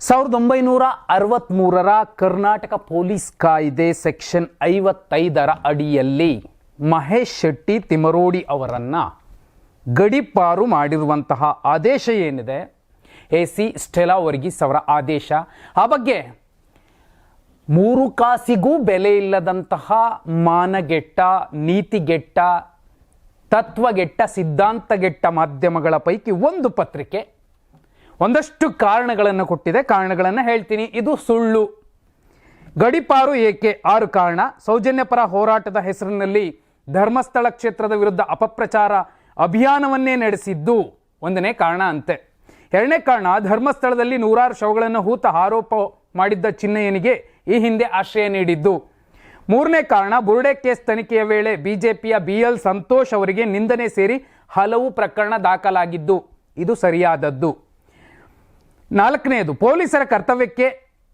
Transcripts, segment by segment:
ಸಾವಿರದ ಒಂಬೈನೂರ ಅರವತ್ತ್ಮೂರರ ಕರ್ನಾಟಕ ಪೊಲೀಸ್ ಕಾಯ್ದೆ ಸೆಕ್ಷನ್ ಐವತ್ತೈದರ ಅಡಿಯಲ್ಲಿ ಮಹೇಶ್ ಶೆಟ್ಟಿ ತಿಮರೋಡಿ ಅವರನ್ನು ಗಡಿಪಾರು ಮಾಡಿರುವಂತಹ ಆದೇಶ ಏನಿದೆ? ಎ ಸಿ ಸ್ಟೆಲಾ ವರ್ಗೀಸ್ ಅವರ ಆದೇಶ. ಆ ಬಗ್ಗೆ ಮೂರು ಕಾಸಿಗೂ ಬೆಲೆ ಇಲ್ಲದಂತಹ ಮಾನಗೆಟ್ಟ, ನೀತಿಗೆಟ್ಟ, ತತ್ವಗೆಟ್ಟ, ಸಿದ್ಧಾಂತಗೆಟ್ಟ ಮಾಧ್ಯಮಗಳ ಪೈಕಿ ಒಂದು ಪತ್ರಿಕೆ ಒಂದಷ್ಟು ಕಾರಣಗಳನ್ನು ಕೊಟ್ಟಿದೆ. ಕಾರಣಗಳನ್ನು ಹೇಳ್ತೀನಿ. ಇದು ಸುಳ್ಳು. ಗಡಿಪಾರು ಏಕೆ? ಆರು ಕಾರಣ. ಸೌಜನ್ಯಪರ ಹೋರಾಟದ ಹೆಸರಿನಲ್ಲಿ ಧರ್ಮಸ್ಥಳ ಕ್ಷೇತ್ರದ ವಿರುದ್ಧ ಅಪಪ್ರಚಾರ ಅಭಿಯಾನವನ್ನೇ ನಡೆಸಿದ್ದು ಒಂದನೇ ಕಾರಣ ಅಂತೆ. ಎರಡನೇ ಕಾರಣ, ಧರ್ಮಸ್ಥಳದಲ್ಲಿ ನೂರಾರು ಶವಗಳನ್ನು ಹೂತ ಆರೋಪ ಮಾಡಿದ್ದ ಚಿನ್ನಯ್ಯನಿಗೆ ಈ ಹಿಂದೆ ಆಶ್ರಯ ನೀಡಿದ್ದು. ಮೂರನೇ ಕಾರಣ, ಬುರುಡೆ ಕೇಸ್ ತನಿಖೆಯ ವೇಳೆ ಬಿಜೆಪಿಯ ಬಿ ಎಲ್ ಸಂತೋಷ್ ಅವರಿಗೆ ನಿಂದನೆ ಸೇರಿ ಹಲವು ಪ್ರಕರಣ ದಾಖಲಾಗಿದ್ದು. ಇದು ಸರಿಯಾದದ್ದು. ನಾಲ್ಕನೆಯದು, ಪೊಲೀಸರ ಕರ್ತವ್ಯಕ್ಕೆ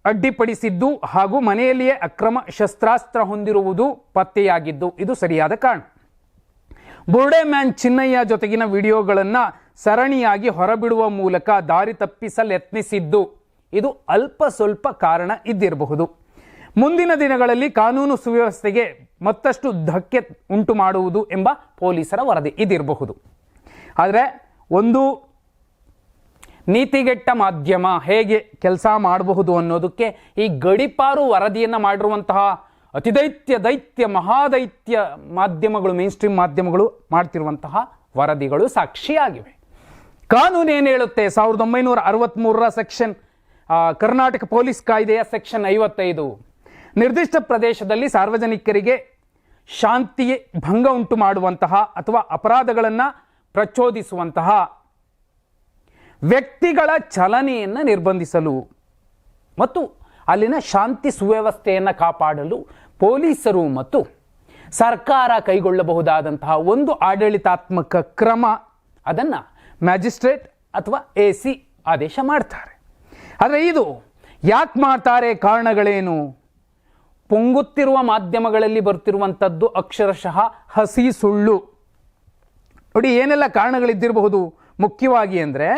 ಅಡ್ಡಿಪಡಿಸಿದ್ದು ಹಾಗೂ ಮನೆಯಲ್ಲಿಯೇ ಅಕ್ರಮ ಶಸ್ತ್ರಾಸ್ತ್ರ ಹೊಂದಿರುವುದು ಪತ್ತೆಯಾಗಿದ್ದು ಇದು ಸರಿಯಾದ ಕಾರಣ. ಬುರ್ಡೆ ಮ್ಯಾನ್ ಚಿನ್ನಯ್ಯ ಜೊತೆಗಿನ ವಿಡಿಯೋಗಳನ್ನು ಸರಣಿಯಾಗಿ ಹೊರಬಿಡುವ ಮೂಲಕ ದಾರಿ ತಪ್ಪಿಸಲು ಯತ್ನಿಸಿದ್ದು ಇದು ಅಲ್ಪ ಸ್ವಲ್ಪ ಕಾರಣ ಇದ್ದಿರಬಹುದು. ಮುಂದಿನ ದಿನಗಳಲ್ಲಿ ಕಾನೂನು ಸುವ್ಯವಸ್ಥೆಗೆ ಮತ್ತಷ್ಟು ಧಕ್ಕೆ ಉಂಟು ಮಾಡುವುದು ಎಂಬ ಪೊಲೀಸರ ವರದಿ ಇದಿರಬಹುದು ಆದರೆ ಒಂದು ನೀತಿಗೆಟ್ಟ ಮಾಧ್ಯಮ ಹೇಗೆ ಕೆಲಸ ಮಾಡಬಹುದು ಅನ್ನೋದಕ್ಕೆ ಈ ಗಡಿಪಾರು ವರದಿಯನ್ನು ಮಾಡಿರುವಂತಹ ಅತಿದೈತ್ಯ ದೈತ್ಯ ಮಹಾದೈತ್ಯ ಮಾಧ್ಯಮಗಳು ಮೇನ್ ಸ್ಟ್ರೀಮ್ ಮಾಧ್ಯಮಗಳು ಮಾಡ್ತಿರುವಂತಹ ವರದಿಗಳು ಸಾಕ್ಷಿಯಾಗಿವೆ. ಕಾನೂನು ಏನು ಹೇಳುತ್ತೆ? ಸಾವಿರದ ಒಂಬೈನೂರ ಅರವತ್ತ್ಮೂರರ ಸೆಕ್ಷನ್ ಕರ್ನಾಟಕ ಪೊಲೀಸ್ ಕಾಯ್ದೆಯ ಸೆಕ್ಷನ್ ಐವತ್ತೈದು. ನಿರ್ದಿಷ್ಟ ಪ್ರದೇಶದಲ್ಲಿ ಸಾರ್ವಜನಿಕರಿಗೆ ಶಾಂತಿ ಭಂಗ ಉಂಟು ಮಾಡುವಂತಹ ಅಥವಾ ಅಪರಾಧಗಳನ್ನು ಪ್ರಚೋದಿಸುವಂತಹ ವ್ಯಕ್ತಿಗಳ ಚಲನೆಯನ್ನು ನಿರ್ಬಂಧಿಸಲು ಮತ್ತು ಅಲ್ಲಿನ ಶಾಂತಿ ಸುವ್ಯವಸ್ಥೆಯನ್ನು ಕಾಪಾಡಲು ಪೊಲೀಸರು ಮತ್ತು ಸರ್ಕಾರ ಕೈಗೊಳ್ಳಬಹುದಾದಂತಹ ಒಂದು ಆಡಳಿತಾತ್ಮಕ ಕ್ರಮ, ಅದನ್ನು ಮ್ಯಾಜಿಸ್ಟ್ರೇಟ್ ಅಥವಾ ಎ ಸಿ ಆದೇಶ ಮಾಡ್ತಾರೆ. ಆದರೆ ಇದು ಯಾಕೆ ಮಾಡ್ತಾರೆ ಕಾರಣಗಳೇನು? ಪೊಂಗುತ್ತಿರುವ ಮಾಧ್ಯಮಗಳಲ್ಲಿ ಬರ್ತಿರುವಂಥದ್ದು ಅಕ್ಷರಶಃ ಹಸಿ ಸುಳ್ಳು. ನೋಡಿ, ಏನೆಲ್ಲ ಕಾರಣಗಳಿದ್ದಿರಬಹುದು? ಮುಖ್ಯವಾಗಿ ಅಂದರೆ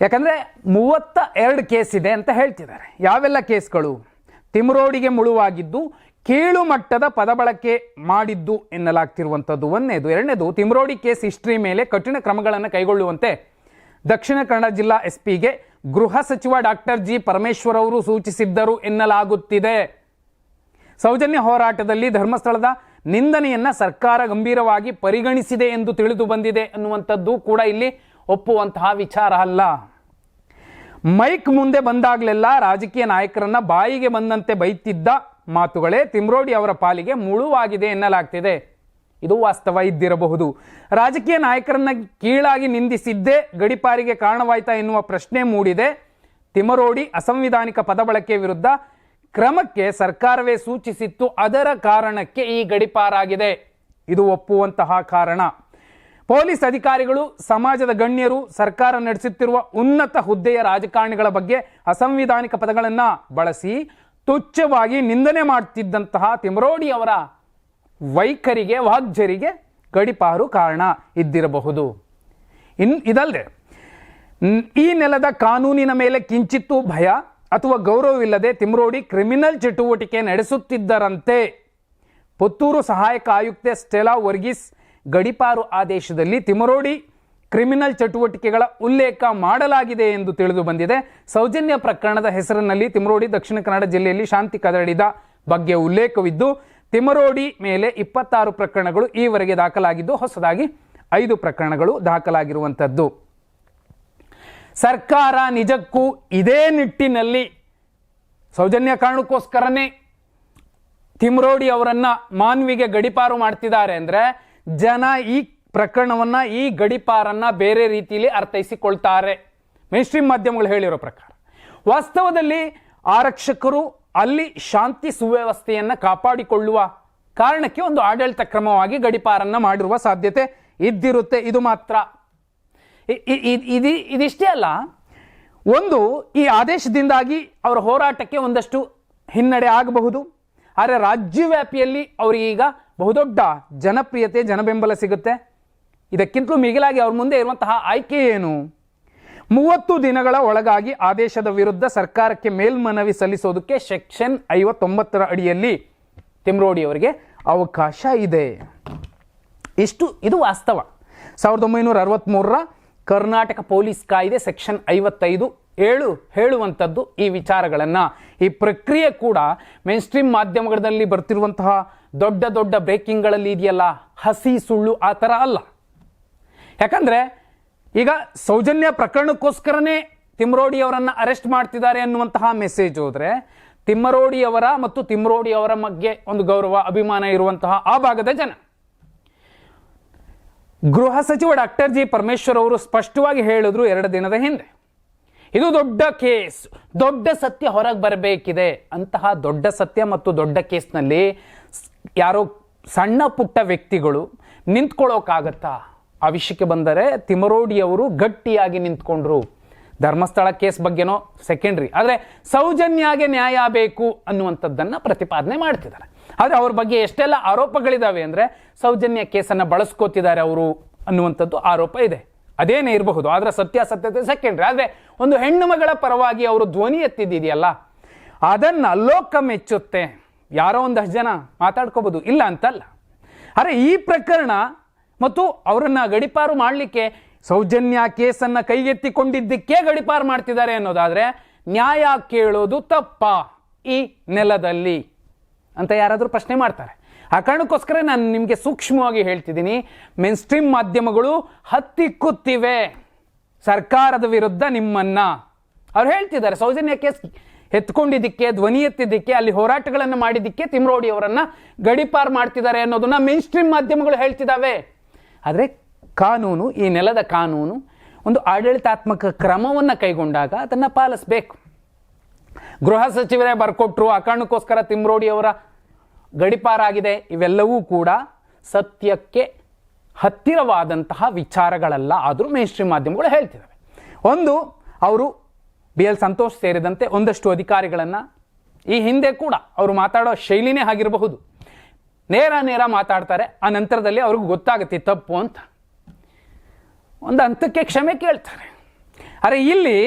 ಯಾಕಂದರೆ ಮೂವತ್ತ ಎರಡು ಕೇಸ್ ಇದೆ ಅಂತ ಹೇಳ್ತಿದ್ದಾರೆ. ಯಾವೆಲ್ಲ ಕೇಸ್ಗಳು? ತಿಮ್ರೋಡಿಗೆ ಮುಳುವಾಗಿದ್ದು, ಕೀಳು ಮಟ್ಟದ ಪದಬಳಕೆ ಮಾಡಿದ್ದು ಎನ್ನಲಾಗ್ತಿರುವಂಥದ್ದು. ಒಂದನೇದು. ಎರಡನೇದು, ತಿಮ್ರೋಡಿ ಕೇಸ್ ಹಿಸ್ಟ್ರಿ ಮೇಲೆ ಕಠಿಣ ಕ್ರಮಗಳನ್ನು ಕೈಗೊಳ್ಳುವಂತೆ ದಕ್ಷಿಣ ಕನ್ನಡ ಜಿಲ್ಲಾ ಎಸ್ ಪಿಗೆ ಗೃಹ ಸಚಿವ ಡಾಕ್ಟರ್ ಜಿ ಪರಮೇಶ್ವರ್ ಅವರು ಸೂಚಿಸಿದ್ದರು ಎನ್ನಲಾಗುತ್ತಿದೆ. ಸೌಜನ್ಯ ಹೋರಾಟದಲ್ಲಿ ಧರ್ಮಸ್ಥಳದ ನಿಂದನೆಯನ್ನ ಸರ್ಕಾರ ಗಂಭೀರವಾಗಿ ಪರಿಗಣಿಸಿದೆ ಎಂದು ತಿಳಿದು ಬಂದಿದೆ ಅನ್ನುವಂಥದ್ದು ಕೂಡ ಇಲ್ಲಿ ಒಪ್ಪುವಂತಹ ವಿಚಾರ ಅಲ್ಲ. ಮೈಕ್ ಮುಂದೆ ಬಂದಾಗಲೆಲ್ಲ ರಾಜಕೀಯ ನಾಯಕರನ್ನ ಬಾಯಿಗೆ ಬಂದಂತೆ ಬೈತಿದ್ದ ಮಾತುಗಳೇ ತಿಮ್ರೋಡಿ ಅವರ ಪಾಲಿಗೆ ಮುಳುವಾಗಿದೆ ಎನ್ನಲಾಗ್ತಿದೆ. ಇದು ವಾಸ್ತವ ಇದ್ದಿರಬಹುದು. ರಾಜಕೀಯ ನಾಯಕರನ್ನ ಕೀಳಾಗಿ ನಿಂದಿಸಿದ್ದೇ ಗಡಿಪಾರಿಗೆ ಕಾರಣವಾಯ್ತಾ ಎನ್ನುವ ಪ್ರಶ್ನೆ ಮೂಡಿದೆ. ತಿಮರೋಡಿ ಅಸಂವಿಧಾನಿಕ ಪದಬಳಕೆ ವಿರುದ್ಧ ಕ್ರಮಕ್ಕೆ ಸರ್ಕಾರವೇ ಸೂಚಿಸಿತ್ತು ಅದರ ಕಾರಣಕ್ಕೆ ಈ ಗಡಿಪಾರಾಗಿದೆ ಇದು ಒಪ್ಪುವಂತಹ ಕಾರಣ. ಪೊಲೀಸ್ ಅಧಿಕಾರಿಗಳು, ಸಮಾಜದ ಗಣ್ಯರು, ಸರ್ಕಾರ ನಡೆಸುತ್ತಿರುವ ಉನ್ನತ ಹುದ್ದೆಯ ರಾಜಕಾರಣಿಗಳ ಬಗ್ಗೆ ಅಸಂವಿಧಾನಿಕ ಪದಗಳನ್ನು ಬಳಸಿ ತುಚ್ಛವಾಗಿ ನಿಂದನೆ ಮಾಡ್ತಿದ್ದಂತಹ ತಿಮರೋಡಿ ಅವರ ವೈಖರಿಗೆ ವಾಗ್ಜರಿಗೆ ಗಡಿಪಾರು ಕಾರಣ ಇದ್ದಿರಬಹುದು. ಇನ್ ಇದಲ್ಲದೆ ಈ ನೆಲದ ಕಾನೂನಿನ ಮೇಲೆ ಕಿಂಚಿತ್ತೂ ಭಯ ಅಥವಾ ಗೌರವವಿಲ್ಲದೆ ತಿಮ್ರೋಡಿ ಕ್ರಿಮಿನಲ್ ಚಟುವಟಿಕೆ ನಡೆಸುತ್ತಿದ್ದರಂತೆ. ಪುತ್ತೂರು ಸಹಾಯಕ ಆಯುಕ್ತೆ ಸ್ಟೆಲಾ ವರ್ಗೀಸ್ ಗಡಿಪಾರು ಆದೇಶದಲ್ಲಿ ತಿಮರೋಡಿ ಕ್ರಿಮಿನಲ್ ಚಟುವಟಿಕೆಗಳ ಉಲ್ಲೇಖ ಮಾಡಲಾಗಿದೆ ಎಂದು ತಿಳಿದು ಬಂದಿದೆ. ಸೌಜನ್ಯ ಪ್ರಕರಣದ ಹೆಸರಿನಲ್ಲಿ ತಿಮರೋಡಿ ದಕ್ಷಿಣ ಕನ್ನಡ ಜಿಲ್ಲೆಯಲ್ಲಿ ಶಾಂತಿ ಕದಡಿದ ಬಗ್ಗೆ ಉಲ್ಲೇಖವಿದ್ದು, ತಿಮರೋಡಿ ಮೇಲೆ ಇಪ್ಪತ್ತಾರು ಪ್ರಕರಣಗಳು ಈವರೆಗೆ ದಾಖಲಾಗಿದ್ದು, ಹೊಸದಾಗಿ ಐದು ಪ್ರಕರಣಗಳು ದಾಖಲಾಗಿರುವಂಥದ್ದು. ಸರ್ಕಾರ ನಿಜಕ್ಕೂ ಇದೇ ನಿಟ್ಟಿನಲ್ಲಿ ಸೌಜನ್ಯ ಕಾರಣಕ್ಕೋಸ್ಕರನೇ ತಿಮ್ರೋಡಿ ಅವರನ್ನ ಮಾನ್ವಿಗೆ ಗಡಿಪಾರು ಮಾಡ್ತಿದ್ದಾರೆ. ಅಂದ್ರೆ ಜನ ಈ ಪ್ರಕರಣವನ್ನ, ಈ ಗಡಿಪಾರನ್ನ ಬೇರೆ ರೀತಿಯಲ್ಲಿ ಅರ್ಥೈಸಿಕೊಳ್ತಾರೆ. ಮೇನ್ಸ್ಟ್ರೀಮ್ ಮಾಧ್ಯಮಗಳು ಹೇಳಿರೋ ಪ್ರಕಾರ. ವಾಸ್ತವದಲ್ಲಿ ಆರಕ್ಷಕರು ಅಲ್ಲಿ ಶಾಂತಿ ಸುವ್ಯವಸ್ಥೆಯನ್ನ ಕಾಪಾಡಿಕೊಳ್ಳುವ ಕಾರಣಕ್ಕೆ ಒಂದು ಆಡಳಿತ ಕ್ರಮವಾಗಿ ಗಡಿಪಾರನ್ನ ಮಾಡಿರುವ ಸಾಧ್ಯತೆ ಇದ್ದಿರುತ್ತೆ. ಇದು ಮಾತ್ರ. ಇದಿಷ್ಟೇ ಅಲ್ಲ. ಒಂದು, ಈ ಆದೇಶದಿಂದಾಗಿ ಅವರ ಹೋರಾಟಕ್ಕೆ ಒಂದಷ್ಟು ಹಿನ್ನಡೆ ಆಗಬಹುದು. ಆದರೆ ರಾಜ್ಯವ್ಯಾಪಿಯಲ್ಲಿ ಅವರಿಗೀಗ ಬಹುದೊಡ್ಡ ಜನಪ್ರಿಯತೆ, ಜನಬೆಂಬಲ ಸಿಗುತ್ತೆ. ಇದಕ್ಕಿಂತಲೂ ಮಿಗಿಲಾಗಿ ಅವ್ರ ಮುಂದೆ ಇರುವಂತಹ ಆಯ್ಕೆ ಏನು? ಮೂವತ್ತು ದಿನಗಳ ಒಳಗಾಗಿ ಆದೇಶದ ವಿರುದ್ಧ ಸರ್ಕಾರಕ್ಕೆ ಮೇಲ್ಮನವಿ ಸಲ್ಲಿಸೋದಕ್ಕೆ ಸೆಕ್ಷನ್ ಐವತ್ತೊಂಬತ್ತರ ಅಡಿಯಲ್ಲಿ ತಿಮ್ರೋಡಿ ಅವರಿಗೆ ಅವಕಾಶ ಇದೆ. ಇಷ್ಟು, ಇದು ವಾಸ್ತವ. ಸಾವಿರದ ಒಂಬೈನೂರ ಅರವತ್ತ್ಮೂರರ ಕರ್ನಾಟಕ ಪೊಲೀಸ್ ಕಾಯ್ದೆ ಸೆಕ್ಷನ್ ಐವತ್ತೈದು ಏಳು ಹೇಳುವಂಥದ್ದು ಈ ವಿಚಾರಗಳನ್ನು. ಈ ಪ್ರಕ್ರಿಯೆ ಕೂಡ ಮೇನ್ ಸ್ಟ್ರೀಮ್ ಮಾಧ್ಯಮಗಳಲ್ಲಿ ಬರ್ತಿರುವಂತಹ ದೊಡ್ಡ ದೊಡ್ಡ ಬ್ರೇಕಿಂಗ್ಗಳಲ್ಲಿ ಇದೆಯಲ್ಲ? ಹಸಿ ಸುಳ್ಳು ಆ ಥರ ಅಲ್ಲ. ಯಾಕಂದ್ರೆ ಈಗ ಸೌಜನ್ಯ ಪ್ರಕರಣಕ್ಕೋಸ್ಕರನೇ ತಿಮ್ರೋಡಿಯವರನ್ನು ಅರೆಸ್ಟ್ ಮಾಡ್ತಿದ್ದಾರೆ ಅನ್ನುವಂತಹ ಮೆಸೇಜ್ ಹೋದರೆ ತಿಮ್ಮರೋಡಿಯವರ ಮತ್ತು ತಿಮ್ರೋಡಿಯವರ ಬಗ್ಗೆ ಒಂದು ಗೌರವ, ಅಭಿಮಾನ ಇರುವಂತಹ ಆ ಭಾಗದ ಜನ. ಗೃಹ ಸಚಿವ ಡಾಕ್ಟರ್ ಜಿ ಪರಮೇಶ್ವರ್ ಅವರು ಸ್ಪಷ್ಟವಾಗಿ ಹೇಳಿದ್ರು ಎರಡು ದಿನದ ಹಿಂದೆ. ಇದು ದೊಡ್ಡ ಕೇಸ್. ದೊಡ್ಡ ಸತ್ಯ ಹೊರಗೆ ಬರಬೇಕಿದೆ. ಅಂತಹ ದೊಡ್ಡ ಸತ್ಯ ಮತ್ತು ದೊಡ್ಡ ಕೇಸ್ನಲ್ಲಿ ಯಾರೋ ಸಣ್ಣ ಪುಟ್ಟ ವ್ಯಕ್ತಿಗಳು ನಿಂತ್ಕೊಳ್ಳೋಕ್ಕಾಗತ್ತಾ ಆ ವಿಷಯಕ್ಕೆ ಬಂದರೆ ತಿಮರೋಡಿ ಅವರು ಗಟ್ಟಿಯಾಗಿ ನಿಂತ್ಕೊಂಡ್ರು. ಧರ್ಮಸ್ಥಳ ಕೇಸ್ ಬಗ್ಗೆನೋ ಸೆಕೆಂಡ್ರಿ ಆದರೆ ಸೌಜನ್ಯಾಗೆ ನ್ಯಾಯ ಬೇಕು ಅನ್ನುವಂಥದ್ದನ್ನು ಪ್ರತಿಪಾದನೆ ಮಾಡ್ತಿದ್ದಾರೆ. ಆದರೆ ಅವ್ರ ಬಗ್ಗೆ ಎಷ್ಟೆಲ್ಲ ಆರೋಪಗಳಿದಾವೆ ಅಂದರೆ ಸೌಜನ್ಯ ಕೇಸನ್ನು ಬಳಸ್ಕೋತಿದ್ದಾರೆ ಅವರು ಅನ್ನುವಂಥದ್ದು ಆರೋಪ ಇದೆ. ಅದೇನೇ ಇರಬಹುದು. ಆದರೆ ಸತ್ಯಾಸತ್ಯತೆ ಸೆಕೆಂಡ್ರಿ ಆದರೆ ಒಂದು ಹೆಣ್ಣು ಮಗಳ ಪರವಾಗಿ ಅವರು ಧ್ವನಿ ಎತ್ತಿದ್ದಿದೆಯಲ್ಲ, ಅದನ್ನು ಲೋಕ ಮೆಚ್ಚುತ್ತೆ. ಯಾರೋ ಒಂದಷ್ಟು ಜನ ಮಾತಾಡ್ಕೋಬೋದು ಇಲ್ಲ ಅಂತಲ್ಲ. ಅರೆ ಈ ಪ್ರಕರಣ ಮತ್ತು ಅವರನ್ನು ಗಡಿಪಾರು ಮಾಡಲಿಕ್ಕೆ ಸೌಜನ್ಯ ಕೇಸನ್ನು ಕೈಗೆತ್ತಿಕೊಂಡಿದ್ದಕ್ಕೆ ಗಡಿಪಾರು ಮಾಡ್ತಿದ್ದಾರೆ ಅನ್ನೋದಾದರೆ ನ್ಯಾಯ ಕೇಳೋದು ತಪ್ಪ ಈ ನೆಲದಲ್ಲಿ ಅಂತ ಯಾರಾದರೂ ಪ್ರಶ್ನೆ ಮಾಡ್ತಾರೆ. ಆ ಕಾರಣಕ್ಕೋಸ್ಕರ ನಾನು ನಿಮಗೆ ಸೂಕ್ಷ್ಮವಾಗಿ ಹೇಳ್ತಿದ್ದೀನಿ. ಮೇನ್ ಸ್ಟ್ರೀಮ್ ಮಾಧ್ಯಮಗಳು ಹತ್ತಿಕ್ಕುತ್ತಿವೆ. ಸರ್ಕಾರದ ವಿರುದ್ಧ ನಿಮ್ಮನ್ನ. ಅವ್ರು ಹೇಳ್ತಿದ್ದಾರೆ ಸೌಜನ್ಯ ಕೇಸ್ ಎತ್ಕೊಂಡಿದ್ದಕ್ಕೆ, ಧ್ವನಿ ಎತ್ತಿದ್ದಕ್ಕೆ, ಅಲ್ಲಿ ಹೋರಾಟಗಳನ್ನು ಮಾಡಿದ್ದಕ್ಕೆ ತಿಮ್ರೋಡಿ ಅವರನ್ನ ಗಡಿಪಾರ್ ಮಾಡ್ತಿದ್ದಾರೆ ಅನ್ನೋದನ್ನ ಮೇನ್ ಸ್ಟ್ರೀಮ್ ಮಾಧ್ಯಮಗಳು ಹೇಳ್ತಿದ್ದಾವೆ. ಆದರೆ ಕಾನೂನು, ಈ ನೆಲದ ಕಾನೂನು ಒಂದು ಆಡಳಿತಾತ್ಮಕ ಕ್ರಮವನ್ನು ಕೈಗೊಂಡಾಗ ಅದನ್ನು ಪಾಲಿಸಬೇಕು. ಗೃಹ ಸಚಿವರೇ ಬರ್ಕೊಟ್ರು, ಆ ಕಾರಣಕ್ಕೋಸ್ಕರ ತಿಮ್ರೋಡಿ ಅವರ ಗಡಿಪಾರಾಗಿದೆ. ಇವೆಲ್ಲವೂ ಕೂಡ ಸತ್ಯಕ್ಕೆ ಹತ್ತಿರವಾದಂತಹ ವಿಚಾರಗಳಲ್ಲ ಆದರೂ ಮೇನ್ ಸ್ಟ್ರೀಮ್ ಮಾಧ್ಯಮಗಳು ಹೇಳ್ತಿದ್ದಾವೆ. ಒಂದು, ಅವರು ಬಿ ಎಲ್ ಸಂತೋಷ್ ಸೇರಿದಂತೆ ಒಂದಷ್ಟು ಅಧಿಕಾರಿಗಳನ್ನು ಈ ಹಿಂದೆ ಕೂಡ ಅವರು ಮಾತಾಡೋ ಶೈಲಿನೇ ಆಗಿರಬಹುದು. ನೇರ ನೇರ ಮಾತಾಡ್ತಾರೆ, ಆ ನಂತರದಲ್ಲಿ ಅವ್ರಿಗೆ ಗೊತ್ತಾಗುತ್ತೆ ತಪ್ಪು ಅಂತ. ಒಂದು ಹಂತಕ್ಕೆ ಕ್ಷಮೆ ಕೇಳ್ತಾರೆ. ಅರೆ, ಇಲ್ಲಿ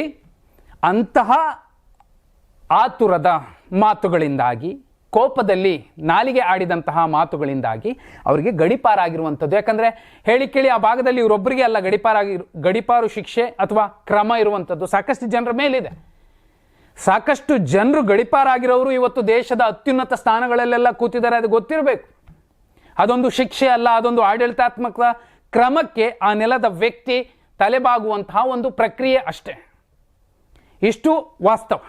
ಅಂತಹ ಆತುರದ ಮಾತುಗಳಿಂದಾಗಿ ಕೋಪದಲ್ಲಿ ನಾಲಿಗೆ ಆಡಿದಂತಹ ಮಾತುಗಳಿಂದಾಗಿ ಅವರಿಗೆ ಗಡಿಪಾರಾಗಿರುವಂಥದ್ದು. ಯಾಕಂದರೆ ಹೇಳಿ ಕೇಳಿ ಆ ಭಾಗದಲ್ಲಿ ಇವರೊಬ್ಬರಿಗೆ ಅಲ್ಲ, ಗಡಿಪಾರಾಗಿ, ಗಡಿಪಾರು ಶಿಕ್ಷೆ ಅಥವಾ ಕ್ರಮ ಇರುವಂಥದ್ದು ಸಾಕಷ್ಟು ಜನರ ಮೇಲಿದೆ. ಸಾಕಷ್ಟು ಜನರು ಗಡಿಪಾರಾಗಿರೋರು ಇವತ್ತು ದೇಶದ ಅತ್ಯುನ್ನತ ಸ್ಥಾನಗಳಲ್ಲೆಲ್ಲ ಕೂತಿದ್ದಾರೆ, ಅದು ಗೊತ್ತಿರಬೇಕು. ಅದೊಂದು ಶಿಕ್ಷೆ ಅಲ್ಲ, ಅದೊಂದು ಆಡಳಿತಾತ್ಮಕ ಕ್ರಮಕ್ಕೆ ಆ ನೆಲದ ವ್ಯಕ್ತಿ ತಲೆಬಾಗುವಂತಹ ಒಂದು ಪ್ರಕ್ರಿಯೆ ಅಷ್ಟೇ. ಇಷ್ಟು ವಾಸ್ತವ.